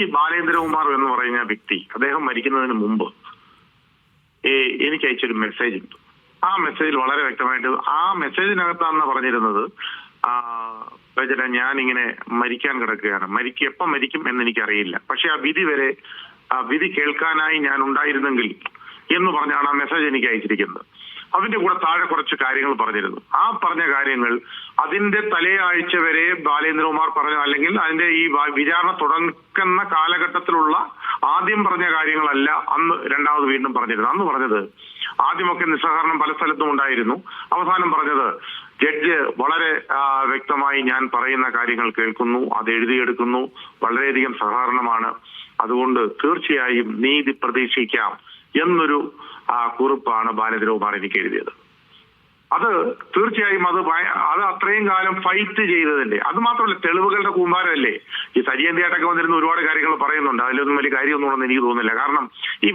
ഈ ബാലേന്ദ്രകുമാർ എന്ന് പറയുന്ന വ്യക്തി അദ്ദേഹം മരിക്കുന്നതിന് മുമ്പ് എനിക്ക് അയച്ചൊരു മെസ്സേജ് ഉണ്ട്. ആ മെസ്സേജിൽ വളരെ വ്യക്തമായിട്ട് ആ മെസ്സേജിനകത്താണെന്ന് പറഞ്ഞിരുന്നത് രചന ഞാൻ ഇങ്ങനെ മരിക്കാൻ കിടക്കുകയാണ്. മരിക്കും എപ്പം മരിക്കും എന്ന് എനിക്കറിയില്ല പക്ഷെ ആ വിധി വരെ ആ വിധി കേൾക്കാനായി ഞാൻ ഉണ്ടായിരുന്നെങ്കിൽ എന്ന് പറഞ്ഞാണ് ആ മെസ്സേജ് എനിക്ക് അയച്ചിരിക്കുന്നത്. അതിന്റെ കൂടെ താഴെ കുറച്ച് കാര്യങ്ങൾ പറഞ്ഞിരുന്നു. ആ പറഞ്ഞ കാര്യങ്ങൾ അതിന്റെ തലയാഴ്ച വരെ ബാലേന്ദ്രകുമാർ പറഞ്ഞ അല്ലെങ്കിൽ അതിന്റെ ഈ വിചാരണ തുടങ്ങുന്ന കാലഘട്ടത്തിലുള്ള ആദ്യം പറഞ്ഞ കാര്യങ്ങളല്ല അന്ന് രണ്ടാമത് വീണ്ടും പറഞ്ഞിരുന്നു. അന്ന് പറഞ്ഞത് ആദ്യമൊക്കെ നിസ്സഹകരണം പല സ്ഥലത്തും ഉണ്ടായിരുന്നു. അവസാനം പറഞ്ഞത് ജഡ്ജ് വളരെ വ്യക്തമായി ഞാൻ പറയുന്ന കാര്യങ്ങൾ കേൾക്കുന്നു അത് എഴുതിയെടുക്കുന്നു വളരെയധികം സഹകരണമാണ്. അതുകൊണ്ട് തീർച്ചയായും നീതി പ്രതീക്ഷിക്കാം എന്നൊരു കുറിപ്പാണ് ബാലദ്രകുമാർ എനിക്ക് എഴുതിയത്. അത് തീർച്ചയായും അത് അത് അത്രയും കാലം ഫൈറ്റ് ചെയ്തതിന്റെ അത് മാത്രമല്ല തെളിവുകളുടെ കൂമ്പാരമല്ലേ? ഈ സരിയന്തിയായിട്ടൊക്കെ വന്നിരുന്ന ഒരുപാട് കാര്യങ്ങൾ പറയുന്നുണ്ട്. അതിലൊന്നും വലിയ കാര്യമൊന്നും ഉണ്ടെന്ന് എനിക്ക് തോന്നുന്നില്ല. കാരണം ഈ